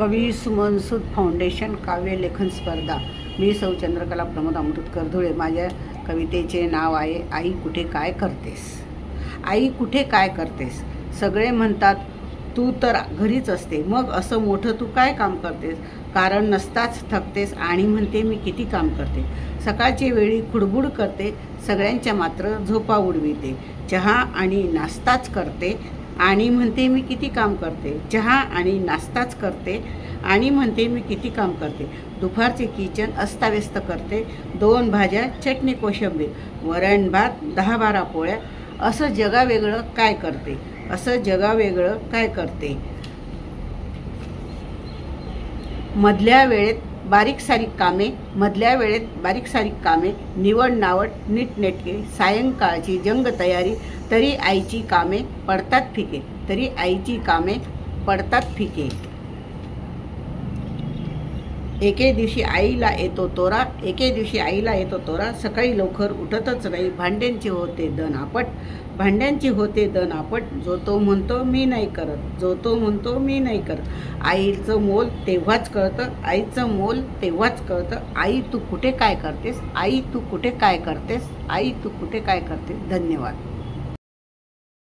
कवी सुमनसूद फाउंडेशन काव्य लेखन स्पर्धा. मी सौ चंद्रकला प्रमोद अमृत करधुळे माझ्या कवितेचे नाव आहे आई कुठे काय करतेस? आई कुठे काय करतेस? सगळे म्हणतात तू तर घरीच असते. मग असं मोठं तू काय काम करतेस? कारण नसताच थकतेस आणि म्हणते मी किती काम करते? सकाळची वेळी खुडबुड करते सगळ्यांच्या मात्र झोपा उडविते. चहा आणि नाश्ताच करते आणि म्हणते मी किती काम करते. चहा आणि नाश्ताच करते आणि म्हणते मी किती काम करते. दुपारचे किचन अस्ताव्यस्त करते. दोन भाज्या चटणी कोशिंबीर वरण भात दहा बारा पोळ्या. असं जगावेगळं काय करते? असं जगावेगळं काय करते? मधल्या वेळेत बारीक सारीक कामे मधल्या वेळेत बारीक सारीक कामे निवड नावड नीटनेटके सायंकाळची जंग तयारी तरी आईची कामे पडतात फिके तरी आईची कामे पडतात फिके. एके दिवशी आईला येतो तोरा एके दिवशी आईला येतो तोरा. सकाळी लवकर उठतच नाही. भांड्यांचे होते दन आपट भांड्यांचे होते दन आपट जो तो म्हणतो मी नाही करत. जो तो म्हणतो मी नाही करत. आईचं मोल तेव्हाच कळतं. आईचं मोल तेव्हाच कळतं. आई तू कुठे काय करतेस? आई तू कुठे काय करतेस? आई तू कुठे काय करतेस? धन्यवाद.